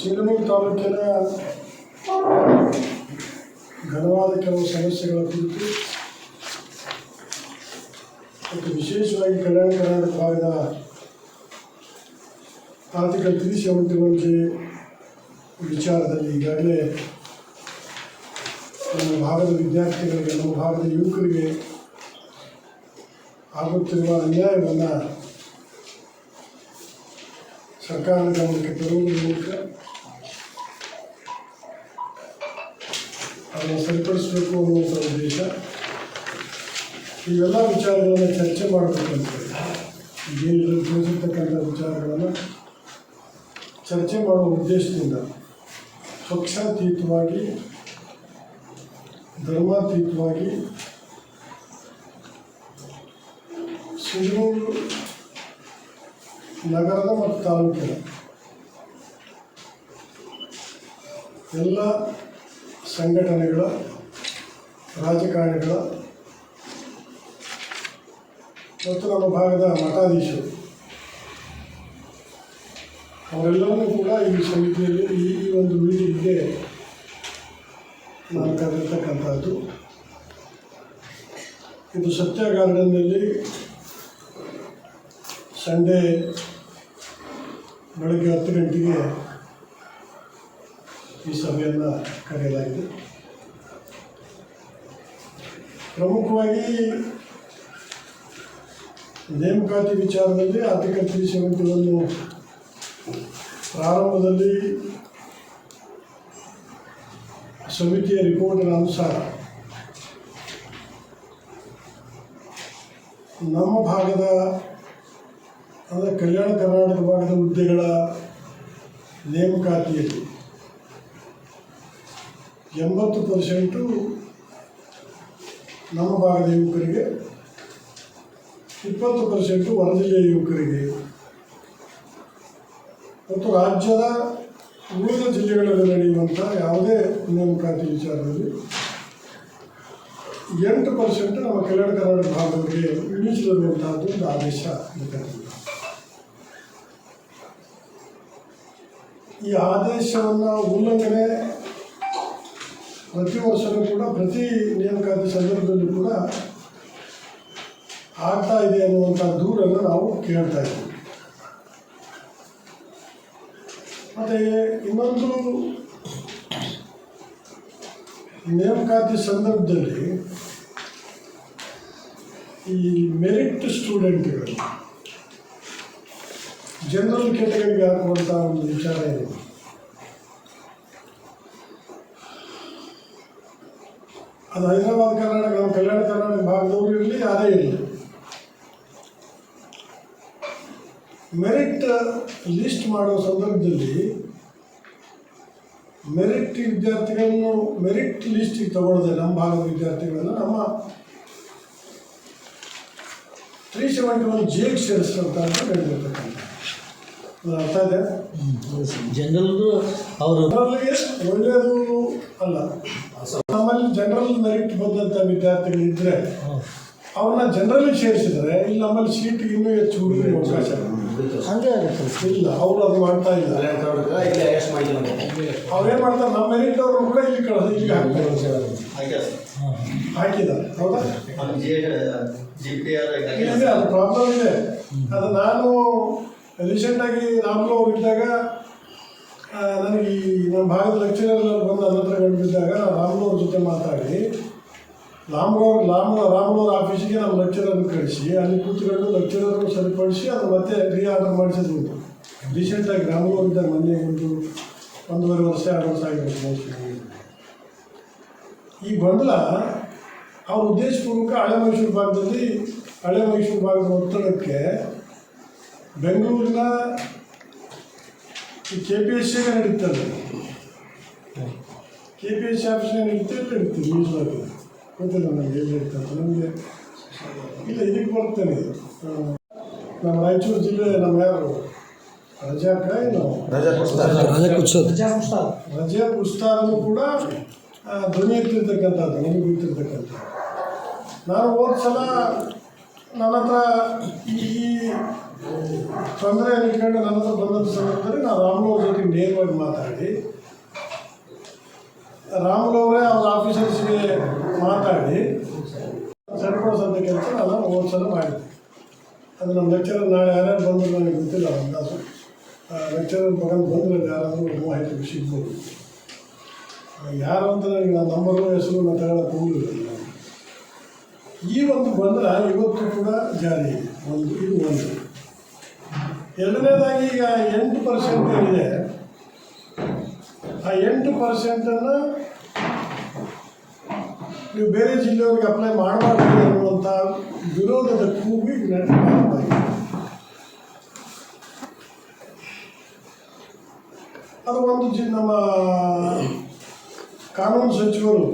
ಸಿಂಧನೂರು ತಾಲೂಕಿನ ಘನವಾದ ಕೆಲವು ಸಮಸ್ಯೆಗಳ ಕುರಿತು ಮತ್ತು ವಿಶೇಷವಾಗಿ ಕಲ್ಯಾಣ ಕರ್ನಾಟಕ ಭಾಗದ ಆರ್ಟಿಕಲ್ ತ್ರೀ ವಿಚಾರದಲ್ಲಿ ಈಗಾಗಲೇ ನಮ್ಮ ಭಾಗದ ವಿದ್ಯಾರ್ಥಿಗಳಿಗೆ, ನಮ್ಮ ಭಾಗದ ಯುವಕರಿಗೆ ಆಗುತ್ತಿರುವ ಅನ್ಯಾಯವನ್ನು ಸರ್ಕಾರದ ಗಮನಕ್ಕೆ ತರುವುದರ ಮೂಲಕ ಅದನ್ನು ಸರಿಪಡಿಸಬೇಕು ಅನ್ನುವಂಥ ಉದ್ದೇಶ. ಇವೆಲ್ಲ ವಿಚಾರಗಳನ್ನು ಚರ್ಚೆ ಮಾಡಬೇಕು ಏನು ತಿಳಿಸಿರ್ತಕ್ಕಂಥ ವಿಚಾರಗಳನ್ನು ಚರ್ಚೆ ಮಾಡುವ ಉದ್ದೇಶದಿಂದ ಪಕ್ಷಾತೀತವಾಗಿ, ಧರ್ಮಾತೀತವಾಗಿ ಸಿಂಧನೂರು ನಗರದ ಮತ್ತು ತಾಲೂಕಿನ ಎಲ್ಲ ಸಂಘಟನೆಗಳ, ರಾಜಕಾರಣಿಗಳ ಮತ್ತು ನಮ್ಮ ಭಾಗದ ಮಠಾಧೀಶರು. ಅವರೆಲ್ಲರೂ ಕೂಡ ಈ ಸಮಿತಿಯಲ್ಲಿ, ಈ ಒಂದು ಮೀಟಿಂಗ್ಗೆ ನಾನು ಕರೆದಿರ್ತಕ್ಕಂಥದ್ದು ಇದು ಸತ್ಯ ಗಾರ್ಡನ್ನಲ್ಲಿ ಸಂಡೇ ಬೆಳಗ್ಗೆ ಹತ್ತು ಗಂಟೆಗೆ ಈ ಸಭೆಯನ್ನು ಕರೆಯಲಾಗಿದೆ. ಪ್ರಮುಖವಾಗಿ ನೇಮಕಾತಿ ವಿಚಾರದಲ್ಲಿ ಆರ್ಟಿಕಲ್ ತ್ರೀ ಸಮಿತಿಗಳನ್ನು ಪ್ರಾರಂಭದಲ್ಲಿ ಸಮಿತಿಯ ರಿಪೋರ್ಟ್ನ ಅನುಸಾರ ನಮ್ಮ ಭಾಗದ, ಅಂದರೆ ಕಲ್ಯಾಣ ಕರ್ನಾಟಕ ಭಾಗದ ಹುದ್ದೆಗಳ ನೇಮಕಾತಿಯಲ್ಲಿ ಎಂಬತ್ತು ಪರ್ಸೆಂಟು ನಮ್ಮ ಭಾಗದ ಯುವಕರಿಗೆ, ಇಪ್ಪತ್ತು ಪರ್ಸೆಂಟು ಹೊರ ಜಿಲ್ಲೆಯ ಯುವಕರಿಗೆ. ಮತ್ತು ರಾಜ್ಯದ ಉಳಿದ ಜಿಲ್ಲೆಗಳಲ್ಲಿ ನಡೆಯುವಂಥ ಯಾವುದೇ ನೇಮಕಾತಿ ವಿಚಾರದಲ್ಲಿ ಎಂಟು ಪರ್ಸೆಂಟ್ ನಮ್ಮ ಕಲ್ಯಾಣ ಕರ್ನಾಟಕ ಭಾಗದವರಿಗೆ ಇಳಿಸಿರುವಂತಹದ್ದು ಒಂದು ಆದೇಶ ಈ ಆದೇಶವನ್ನು ಉಲ್ಲಂಘನೆ ಪ್ರತಿ ವರ್ಷವೂ ಕೂಡ ಪ್ರತಿ ನೇಮಕಾತಿ ಸಂದರ್ಭದಲ್ಲೂ ಕೂಡ ಆಗ್ತಾ ಇದೆ ಅನ್ನುವಂಥ ದೂರನ್ನು ನಾವು ಕೇಳ್ತಾ ಇದ್ದೀವಿ ಮತ್ತು ಇನ್ನೊಂದು ನೇಮಕಾತಿ ಸಂದರ್ಭದಲ್ಲಿ ಈ ಮೆರಿಟ್ ಸ್ಟೂಡೆಂಟ್ಗಳು ಜನರಲ್ ಕೆಟಗರಿಗೆ ಹಾಕುವಂಥ ಒಂದು ವಿಚಾರ ಇದೆ ಅದು ಹೈದರಾಬಾದ್ ಕರ್ನಾಟಕ ನಮ್ಮ ಕಲ್ಯಾಣ ಕರ್ನಾಟಕ ಭಾಗದವರು ಇರಲಿ ಯಾರೇ ಇರಲಿ. ಮೆರಿಟ್ ಲಿಸ್ಟ್ ಮಾಡೋ ಸಂದರ್ಭದಲ್ಲಿ ಮೆರಿಟ್ ವಿದ್ಯಾರ್ಥಿಗಳನ್ನು ಮೆರಿಟ್ ಲಿಸ್ಟಿಗೆ ತಗೊಳ್ಳದೆ ನಮ್ಮ ಭಾಗದ ವಿದ್ಯಾರ್ಥಿಗಳನ್ನು. ನಮ್ಮ ತ್ರೀ ಸೆವೆಂಟಿ ಒನ್ ಜಿ ಎಕ್ ಸೇರಿಸ್ತಂತ ಅಂತ ಹೇಳಿರ್ತಕ್ಕಂಥ. ಅದು ಅರ್ಥ ಇದೆ? ಜನರಲ್ಲೂ ಅವರು ಒಳ್ಳೆಯದು ಅಲ್ಲ. ನಮ್ಮಲ್ಲಿ ಜನರಲ್ ಮೆರಿಟ್ ಬಂದಂಥ ವಿದ್ಯಾರ್ಥಿಗಳಿದ್ರೆ ಅವ್ರನ್ನ ಜನರಲ್ಲಿ ಸೇರಿಸಿದ್ರೆ ಇಲ್ಲಿ ನಮ್ಮಲ್ಲಿ ಸೀಟ್ ಇನ್ನೂ ಹೆಚ್ಚು ಹುಡುಗರಿಗೆ ಅವಕಾಶ. ಹಂಗೆ ಆಗುತ್ತೆ. ಇಲ್ಲ ಅವ್ರು ಅದು ಮಾಡ್ತಾ ಇಲ್ಲ. ಅವ್ರೇನ್ ಕರ್ನಾಟಕ ಇಲ್ಲಿ ಎಷ್ಟು ಮಾಡಿದ್ರು ಅವ್ರೇನು ಮಾಡ್ತಾರೆ ನಮ್ಮ ಮೆರಿಟ್ ಅವರು ಕೂಡ ಇಲ್ಲಿ ಕಳಿಸ್ ಇಲ್ಲಿ ಹಾಕ್ತಾರೆ. ಹಾಕಿದ್ದಾರೆ ಹೌದಾ? ಜಿ ಪಿ ಆರ್ ಇದೆ ಅದು ಪ್ರಾಬ್ಲಮ್ ಇದೆ. ಅದು ನಾನು ರೀಸೆಂಟಾಗಿ ಆಗಿ ಅವ್ರು ಇದ್ದಾಗ ನನಗೆ ಈ ನಮ್ಮ ಭಾಗದ ಲೆಕ್ಚರರ್ ಬಂದು ನನ್ನ ಹತ್ರ ರಾಮ್ಲು ರಾಮನವ್ರ ಜೊತೆ ಮಾತಾಡಿ. ರಾಮನವ್ರ ರಾಮ್ ರಾಮನವ್ರ ಆಫೀಸಿಗೆ ನಮ್ಮ ಲೆಕ್ಚರನ್ನು ಕಳಿಸಿ, ಅಲ್ಲಿ ಕೂತ್ಕೊಂಡು ಲೆಕ್ಚರನ್ನು ಸರಿಪಡಿಸಿ ಅದು ಮತ್ತೆ ರೀ ಆರ್ಡರ್ ಮಾಡಿಸಿದ್ರು ರೀಸೆಂಟಾಗಿ ರಾಮನವ್ರ ಅವ್ರು ಇದ್ದಾಗ ಮೊನ್ನೆ ಒಂದು ಒಂದೂವರೆ ವರ್ಷ, ಎರಡು ವರ್ಷ ಆಗಿರುತ್ತೆ ಈ ಗೊಂದಲ ಅವ್ರ ಉದ್ದೇಶಪೂರ್ವಕ ಹಳೆ ಮೈಸೂರು ಭಾಗದಲ್ಲಿ, ಹಳೆ ಮೈಸೂರು ಭಾಗದ ಒತ್ತಡಕ್ಕೆ ಬೆಂಗಳೂರಿನ ಈ ಕೆ ಪಿ ಎಸ್ ಸಿಗೆ ನಡೀತದೆ. ಕೆ ಪಿ ಎಸ್ ಸಿ ಆಫೀಸ್ಗೆ ನಡೀತದೆ ನಡೀತದೆ ಮೀಸಲಾತಿ ಗೊತ್ತಿಲ್ಲ ನನಗೆ ಎಲ್ಲಿ ಇರ್ತದೆ. ನಮಗೆ ಇಲ್ಲ ಇದಕ್ಕೆ ಬರ್ತೇನೆ. ನಮ್ಮ ರಾಯಚೂರು ಜಿಲ್ಲೆ ನಮ್ಮ ಯಾರು? ರಜಾಕ ಏನು? ರಜಾ ಪುಸ್ತಕ ರಜೆ ಕುಚ್ಚೋದು ರಜಾ ಪುಸ್ತಕನೂ ಕೂಡ ಧ್ವನಿ ಎತ್ತಿರ್ತಕ್ಕಂಥದ್ದು ನನಗೆ ಗೊತ್ತಿರ್ತಕ್ಕಂಥ ನಾನು ಹೋದ ಸಲ ನನ್ನ ಹತ್ರ ಈ ತೊಂದರೆ ನಿಂತ್ಕೊಂಡು ನನ್ನ ಹತ್ರ ಬಂದಂಥ ಸಂದರ್ಭದಲ್ಲಿ ನಾವು ರಾಮುಲವ್ರ ಜೊತೆ ನೇರವಾಗಿ ಮಾತಾಡಿ ರಾಮುಲವರೇ ಅವ್ರ ಆಫೀಸರ್ಸ್ಗೆ ಮಾತಾಡಿ ಸರಿಪಡಿಸೋಂಥ ಕೆಲಸ ನಾನು ಮೂವತ್ತು ಸಲ ಮಾಡಿದ್ದೆ. ಅದು ನಮ್ಮ ಲೆಕ್ಚರರ್ ನಾಳೆ ಯಾರ್ಯಾರು ಬಂದರು ನನಗೆ ಗೊತ್ತಿಲ್ಲ ಅಂದಾಜು ಲೆಕ್ಚರರ್ ಬಗ್ಗೆ ಬಂದರೆ ಯಾರಾದರೂ ಮಾಹಿತಿ ಸಿಗ್ಬೋದು. ಯಾರು ಅಂತ ನನಗೆ ನನ್ನ ನಂಬರು, ಹೆಸರು ನಾನು ತಗೊಳ್ಳೋಕೆ ಹೋಗಿಲ್ಲ. ಈ ಒಂದು ಬಂದ್ರೆ ಇವತ್ತು ಕೂಡ ಜಾರಿ. ಒಂದು, ಇದು ಒಂದು. ಎರಡನೇದಾಗಿ ಈಗ ಎಂಟು ಪರ್ಸೆಂಟ್ ಏನಿದೆ, ಆ ಎಂಟು ಪರ್ಸೆಂಟನ್ನು ನೀವು ಬೇರೆ ಜಿಲ್ಲೆಯವ್ರಿಗೆ ಅಪ್ಲೈ ಮಾಡಬಾರ್ದು ಅನ್ನುವಂಥ ವಿರೋಧದ ಕೂಗಿ ಈಗ ಅದು ಒಂದು ಜಿ, ನಮ್ಮ ಕಾನೂನು ಸಚಿವರು,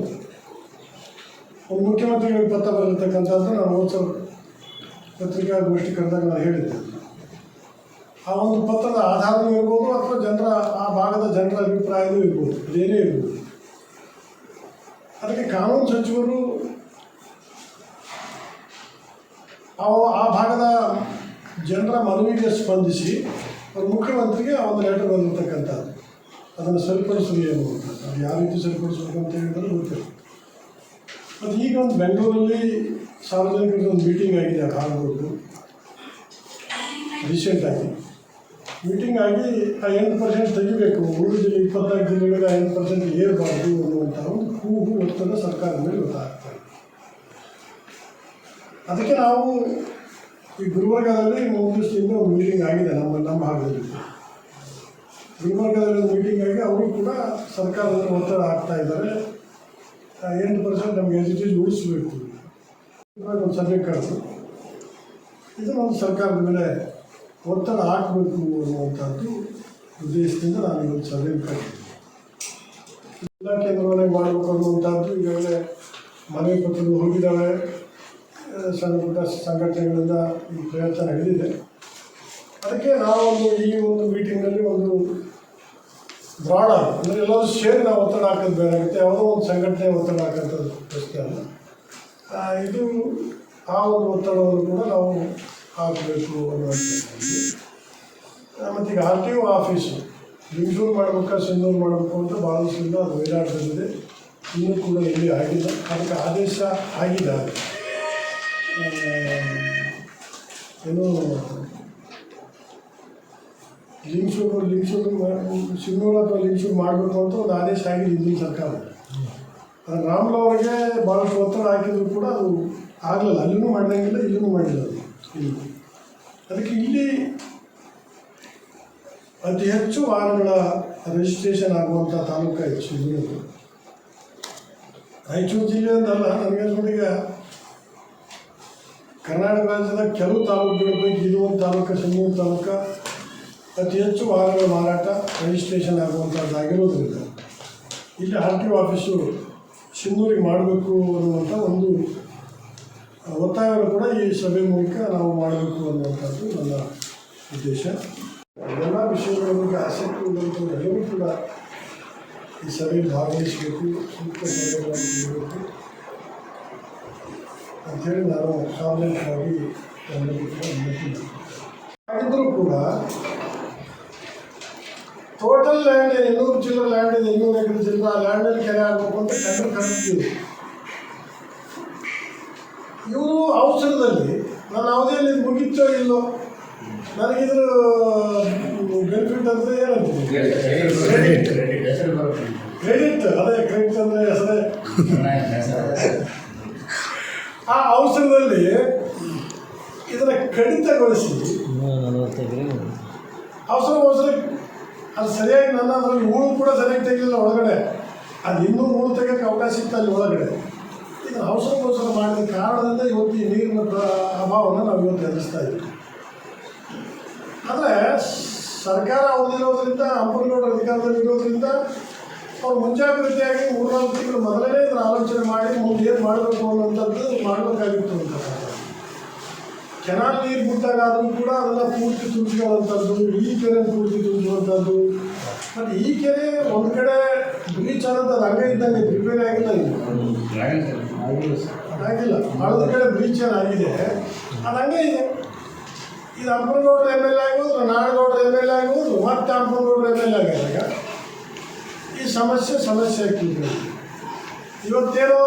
ಒಂದು ಮುಖ್ಯಮಂತ್ರಿಗಳಿಗೆ ಪತ್ರ ಬರತಕ್ಕಂಥದ್ದು ನಾನು ಹೋದ ಪತ್ರಿಕಾಗೋಷ್ಠಿ ಕರೆದಾಗ ನಾನು ಹೇಳಿದ್ದೆ. ಆ ಒಂದು ಪತ್ರದ ಆಧಾರವೂ ಇರ್ಬೋದು ಅಥವಾ ಜನರ ಆ ಭಾಗದ ಜನರ ಅಭಿಪ್ರಾಯವೂ ಇರ್ಬೋದು. ಬೇರೆ ಇರ್ಬೋದು. ಅದಕ್ಕೆ ಕಾನೂನು ಸಚಿವರು ಆ ಭಾಗದ ಜನರ ಮನವಿಗೆ ಸ್ಪಂದಿಸಿ ಅವ್ರ ಮುಖ್ಯಮಂತ್ರಿಗೆ ಆ ಒಂದು ಲೆಟರ್ ಬಂದಿರತಕ್ಕಂಥದ್ದು. ಅದನ್ನು ಸರಿಪಡಿಸಲಿ ಅನ್ನುವಂಥದ್ದು. ಅದು ಯಾವ ರೀತಿ ಸರಿಪಡಿಸಬೇಕು ಅಂತ ಹೇಳಿದ್ರೆ ಗೊತ್ತಿಲ್ಲ. ಮತ್ತು ಈಗ ಒಂದು ಬೆಂಗಳೂರಲ್ಲಿ ಸಾರ್ವಜನಿಕರಿಗೆ ಒಂದು ಮೀಟಿಂಗ್ ಆಗಿದೆ ಆ ಕಾನೂನು ರೀಸೆಂಟಾಗಿ ಮೀಟಿಂಗ್ ಆಗಿ ಆ ಎಂಟು ಪರ್ಸೆಂಟ್ ತೆಗಿಬೇಕು. ಉಳಿದ ಇಪ್ಪತ್ತೈದು ಜಿಲ್ಲೆಗಳಿಗೆ ಆ ಎಂಟು ಪರ್ಸೆಂಟ್ ಏರಬಾರ್ದು ಅನ್ನುವಂಥ ಒಂದು ಕೂಗು ಒತ್ತಡ ಸರ್ಕಾರದ ಮೇಲೆ ಗೊತ್ತಾಗ್ತದೆ ಅದಕ್ಕೆ ನಾವು ಈ ಗುಲ್ಬರ್ಗದಲ್ಲಿ ದಿವಸದಿಂದ ಒಂದು ಮೀಟಿಂಗ್ ಆಗಿದೆ ನಮ್ಮ ನಮ್ಮ ಭಾಗದಲ್ಲಿ. ಗುಲ್ಬರ್ಗದಲ್ಲಿ ಒಂದು ಮೀಟಿಂಗ್ ಆಗಿ ಅವರು ಕೂಡ ಸರ್ಕಾರದ ಒತ್ತಡ ಹಾಕ್ತಾ ಇದ್ದಾರೆ. ಎಂಟು ಪರ್ಸೆಂಟ್ ನಮಗೆ ಎಜುಕೇಷನ್ ಉಳಿಸ್ಬೇಕು. ಇವಾಗ ಒಂದು ಸಭೆ ಇದು ಇದನ್ನೊಂದು ಸರ್ಕಾರದ ಮೇಲೆ ಒತ್ತಡ ಹಾಕಬೇಕು ಅನ್ನುವಂಥದ್ದು ಉದ್ದೇಶದಿಂದ ನಾನು ಇವತ್ತು ಸಭೆ ಕಟ್ಟಿದ್ದೀನಿ. ಜಿಲ್ಲಾ ನಿರ್ವಹಣೆ ಮಾಡಬೇಕು ಅನ್ನುವಂಥದ್ದು ಈಗಾಗಲೇ ಮನೆ ಪತ್ರಗಳು ಹೋಗಿದ್ದಾವೆ. ಸಣ್ಣ ಪುಟ್ಟ ಸಂಘಟನೆಗಳಿಂದ ಈ ಪ್ರಯತ್ನ ನಡೆದಿದೆ. ಅದಕ್ಕೆ ನಾವೊಂದು ಈ ಒಂದು ಮೀಟಿಂಗ್ನಲ್ಲಿ ಒಂದು ಬ್ರಾಡ ಅಂದರೆ ಎಲ್ಲರೂ ಸೇರಿ ನಾವು ಒತ್ತಡ ಹಾಕೋದು ಆಗುತ್ತೆ. ಯಾವುದೋ ಒಂದು ಸಂಘಟನೆ ಒತ್ತಡ ಹಾಕೋಂಥದ್ದು ಪ್ರಶ್ನೆ ಅಲ್ಲ. ಇದು ಆ ಒಂದು ಒತ್ತಡವನ್ನು ಕೂಡ ನಾವು ಹಾಕಬೇಕು ಅನ್ನೋ ಮತ್ತು ಈಗ R T O office. Bengaluru ಮಾಡ್ಬೇಕಾ ಸಿಂಧೂರು ಮಾಡಬೇಕು ಅಂತ ಭಾಳ ದಿವಸದಿಂದ ಅದು ಓಡಾಡ್ತಿದೆ ಇನ್ನೂ ಕೂಡ ಇಲ್ಲಿ ಆಗಿಲ್ಲ ಅದಕ್ಕೆ ಆದೇಶ ಆಗಿದೆ ಏನು, ಲಿಂಗ್ಸೂರು, ಲಿಂಗಸೂರು ಸಿಂಧೂರು ಅಥವಾ ಲಿಂಗ್ಸೂರು ಮಾಡಬೇಕು ಅಂತ ಒಂದು ಆದೇಶ ಆಗಿದೆ ಹಿಂದಿನ ಸರ್ಕಾರ. ಅದು ರಾಮ್ಲು ಅವರಿಗೆ ಭಾಳಷ್ಟು ಒತ್ತಡ ಹಾಕಿದ್ರು ಕೂಡ ಅದು ಆಗಲಿಲ್ಲ. ಅಲ್ಲಿನೂ ಮಾಡಂಗಿಲ್ಲ ಇಲ್ಲಿನೂ ಮಾಡಿಲ್ಲ ಅದು. ಇಲ್ಲಿ ಅದಕ್ಕೆ ಇಲ್ಲಿ ಅತಿ ಹೆಚ್ಚು ವಾಹನಗಳ ರಿಜಿಸ್ಟ್ರೇಷನ್ ಆಗುವಂಥ ತಾಲೂಕು ಹೆಚ್ಚು ರಾಯಚೂರು ಜಿಲ್ಲೆ ಅಂತಲ್ಲ ನನಗೆ ನೋಡಿಗ ಕರ್ನಾಟಕ ರಾಜ್ಯದ ಕೆಲವು ತಾಲೂಕುಗಳ ಪೈಕಿ ಇದು ಒಂದು ತಾಲೂಕು ಸಿಂಗೂರು ತಾಲೂಕು, ಅತಿ ಹೆಚ್ಚು ವಾಹನಗಳ ಮಾರಾಟ ರಿಜಿಸ್ಟ್ರೇಷನ್ ಆಗುವಂಥದ್ದಾಗಿರೋದ್ರಿಂದ ಇಲ್ಲಿ ಆರ್ ಟಿ ಒ ಆಫೀಸು ಸಿಂಧೂರಿಗೆ ಮಾಡಬೇಕು ಅನ್ನುವಂಥ ಒಂದು ಒತ್ತಾಯವನ್ನು ಕೂಡ ಈ ಸಭೆ ಮೂಲಕ ನಾವು ಮಾಡಬೇಕು ಅನ್ನುವಂಥದ್ದು ನನ್ನ ಉದ್ದೇಶ ಎಲ್ಲ ವಿಷಯಗಳ ಬಗ್ಗೆ ಆಸಕ್ತಿ ಉಳ್ಳಂಥವ್ರು ಎಲ್ಲರೂ ಕೂಡ ಈ ಸಭೆಯಲ್ಲಿ ಭಾಗವಹಿಸಬೇಕು ಸೂಕ್ತ ಸಲಹೆಗಳನ್ನು ನೀಡಬೇಕು ಅಂಥೇಳಿ ನಾನು ಸಾರ್ವಜನಿಕವಾಗಿ ಎಲ್ಲರಿಗೂ ಕೂಡ ವಿನಂತಿ ಮಾಡ್ತೀನಿ. ಮಾಡಿದರೂ ಕೂಡ ಟೋಟಲ್ ಲ್ಯಾಂಡ್ ಇನ್ನೂರು ಚಿಲ್ಲರ ಲ್ಯಾಂಡ್ ಇದೆ ಇನ್ನೂರು ಎಕರೆ ಚಿಲ್ಲರ ಆ ಲ್ಯಾಂಡಲ್ಲಿ ಕೆರೆ ಆಗಬೇಕು ಅಂತ ಟೆಂಡರ್ ಕರೆಸ್ತೀವಿ ಇವರು ಅವಸರದಲ್ಲಿ ನಾನು ಅವಧಿಯಲ್ಲಿ ಮುಗಿತೋ ಇಲ್ಲೋ? ನನಗಿದ್ರ ಬೆನಿಫಿಟ್ ಅಂದರೆ ಏನಂತ ಕ್ರೆಡಿಟ್ ಅದೇ ಕ್ರೆಡಿಟ್ ಅಂದರೆ ಹೆಸರೇ. ಆ ಅವಸರದಲ್ಲಿ ಇದರ ಕಡಿತಗೊಳಿಸಿ. ಅವಸರ ಅವಸರ ಅದು ಸರಿಯಾಗಿ ನನ್ನ ಅದರಲ್ಲಿ ಹೂಳು ಕೂಡ ಸರಿಯಾಗಿ ತೆಗಿಲಿಲ್ಲ ಒಳಗಡೆ. ಅದು ಇನ್ನೂ ಹೂಳು ತೆಗೋಕ್ಕೆ ಅವಕಾಶ ಇತ್ತು ಅಲ್ಲಿ ಒಳಗಡೆ. ಇದನ್ನು ಅವಸರ ಅವಸರ ಮಾಡಿದ ಕಾರಣದಿಂದ ಇವತ್ತು ಈ ನೀರಿನ ಅಭಾವವನ್ನು ನಾವು ಇವತ್ತು ಎದುರಿಸ್ತಾ ಇದ್ದೀವಿ. ಆದರೆ ಸರ್ಕಾರ ಅವ್ರದ್ದಿರೋದ್ರಿಂದ ಅಂಬರ್ಗೌಡ ಅಧಿಕಾರದಲ್ಲಿ ಇರೋದ್ರಿಂದ ಅವ್ರು ಮುಂಜಾಗ್ರತೆಯಾಗಿ ಮೂರ್ನಾಲ್ಕು ತಿಂಗಳು ಮೊದಲನೇ ಇದನ್ನು ಆಲೋಚನೆ ಮಾಡಿ, ಮುಂದೆ ಏನು ಮಾಡಬೇಕು ಅನ್ನೋಂಥದ್ದು ಮಾಡಬೇಕಾಗಿತ್ತು ಅಂತ ಕೆನಾಲ್ ನೀರು ಬಿಟ್ಟಾಗ ಕೂಡ ಅದನ್ನು ಪೂರ್ತಿ ತುಂಬಿಕೊಳ್ಳುವಂಥದ್ದು, ಈ ಕೆರೆ ಪೂರ್ತಿ ತುಂಬಿಸುವಂಥದ್ದು ಮತ್ತು ಈ ಕೆರೆ ಒಂದು ಕಡೆ ಬ್ರೀಚ್ ಅನ್ನೋದು ಹಂಗೆ ಇದ್ದಂಗೆ ಪ್ರಿಪೇರ್ ಆಗಿಲ್ಲ ಇದು. ಆಗಿಲ್ಲ ಹಳದ ಕಡೆ ಏನಾಗಿದೆ ಅದು ಹಂಗೆ ಇದೆ. ಇದು ಅಪ್ಪನಗೌಡರು ಎಂ ಎಲ್ ಎ ಆಗೋದ್ರು ನಾಡಗೌಡರು ಎಂ ಎಲ್ ಎ ಆಗೋದ್ರು ಮತ್ತೆ ಎಂ ಎಲ್ ಎ ಈ ಸಮಸ್ಯೆ ಸಮಸ್ಯೆ ಆಗ್ತಿದೆ ಇವತ್ತೇನೋ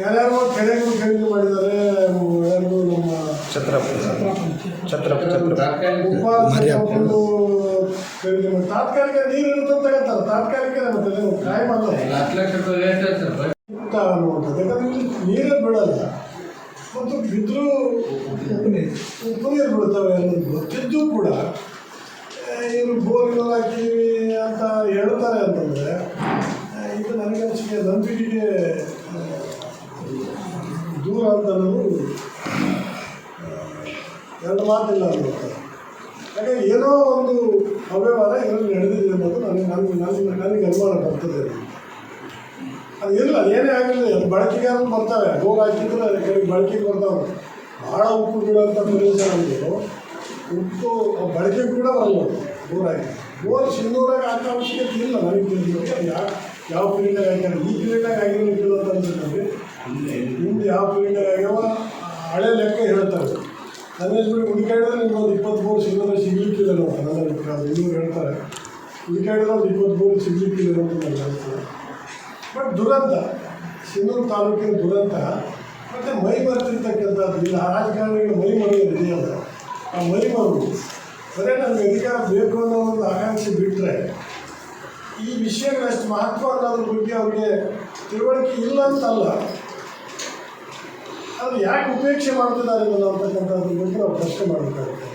ಯಾರ್ಯಾರೋ ಕೆರೆಗಳು ಖರೀದಿ ಮಾಡಿದ್ದಾರೆ ಯಾರು ನಮ್ಮ ಉಪಾಧ್ಯಕ್ಷರು ಖರೀದಿ ಮಾಡಿ ತಾತ್ಕಾಲಿಕ ನೀರು ಇರುತ್ತೆ ತಗೋತಾರೆ ತಾತ್ಕಾಲಿಕ ನಮ್ಮ ತಲೆ ಕಾಯಿ ಮುಕ್ತ ಅನ್ನುವಂಥದ್ದು. ಯಾಕಂದ್ರೆ ಇಲ್ಲಿ ನೀರೇ ಬೀಳಲ್ಲ. ಮತ್ತು ಬಿದ್ದರೂ ಉಪ್ಪು ನೀರು ಬೀಳ್ತವೆ ಅನ್ನೋದು ಗೊತ್ತಿದ್ದು ಕೂಡ. ಇವರು ಬೋರ್ವೆಲ್ ಹಾಕಿವಿ ಅಂತ ಹೇಳ್ತಾರೆ ಅಂತಂದರೆ ಇದು ನನಗೆ ಅನಿಸಿಕೆ ನಂಬಿಕೆಗೆ ದೂರ ಅಂತ ಅನ್ನೋದು ಎರಡು ಮಾತಿಲ್ಲ ಅನ್ನೋದು ಯಾಕೆ ಏನೋ ಒಂದು ಅವ್ಯವಹಾರ ಇದರಲ್ಲಿ ನಡೆದಿದೆ ಅನ್ನೋದು ನನಗೆ ನನಗೆ ನನಗೆ ನನಗೆ ಅನುಮಾನ ಬರ್ತದೆ ಅದು ಇಲ್ಲ, ಏನೇ ಆಗಿರಲಿ, ಅದು ಬಳಕೆಗಾರರು ಬರ್ತಾವೆ ಬೋರ್ ಹಾಕಿದ್ರೆ ಕೆಲವು ಬಳಕೆಗೆ ಬರ್ತಾವೆ ಭಾಳ ಉಪ್ಪು ಬಿಡುವಂಥ ಪ್ರದೇಶ ನಮ್ಮದು ಉಪ್ಪು ಬಳಕೆ ಕೂಡ ಬರಲ್ಲ ಬೋರ್ ಹಾಕಿ. ಬೋರ್ ಸಿನ್ನೂರಾಗ ಹಾಕೋ ಅವಶ್ಯಕತೆ ಇಲ್ಲ ನನಗೆ ತಿಳಿದಿರೋ ಯಾವ ಯಾವ ಪೀರಿಯಡ್ನಾಗ ಹಾಕ್ಯಾರ ಈ ಪೀರಿಯಡ್ನಾಗ ಆಗಿರೋ ಅಂತ ಅನ್ಸುತ್ತೆ ನಿಮ್ದು ಯಾವ ಪೀರಿಯಡ್ನಾಗ ಆಗ್ಯಾವ ಹಳೆ ಲೆಕ್ಕ ಹೇಳ್ತಾರೆ. ಬಿಡಿ ಹುಡುಕಾಡಿದ್ರೆ ನಿಮ್ಗೆ ಒಂದು ಇಪ್ಪತ್ತು ಬೋರ್ ಸಿಗ್ಲಿಕ್ಕಿಲ್ಲ ನಾವು ನನ್ನ ಹೇಳ್ತಾರೆ. ಹುಡುಕಾಡಿದ್ರೆ ಒಂದು ಇಪ್ಪತ್ತು ಬೋರ್ ಸಿಗ್ಲಿಕ್ಕಿಲ್ಲ ಅಂತ ನನಗೆ ಬಟ್ ದುರಂತ ಸಿನ್ನೂರು ತಾಲೂಕಿನ ದುರಂತ, ಮತ್ತು ಮೈ ಮರೆತಿರ್ತಕ್ಕಂಥದ್ದು ಇಲ್ಲ ರಾಜಕಾರಣಿಗಳು ಮೈ ಮರೆಯೋದು ಇದೆಯಲ್ಲ ಆ ಮೈ ಮರು ಬರೀ ನಮಗೆ ಅಧಿಕಾರ ಬೇಕು ಅನ್ನೋ ಒಂದು ಆಕಾಂಕ್ಷೆ ಬಿಟ್ಟರೆ ಈ ವಿಷಯಗಳಷ್ಟು ಮಹತ್ವ ಅನ್ನೋದ್ರ ಬಗ್ಗೆ ಅವ್ರಿಗೆ ತಿಳುವಳಿಕೆ ಇಲ್ಲ ಅಂತಲ್ಲ. ಅದು ಯಾಕೆ ಉಪೇಕ್ಷೆ ಮಾಡ್ತಿದ್ದಾರೆ ಅನ್ನೋ ಅಂತಕ್ಕಂಥದ್ರ ಬಗ್ಗೆ ನಾವು ಪ್ರಶ್ನೆ ಮಾಡಬೇಕಾಗುತ್ತೆ.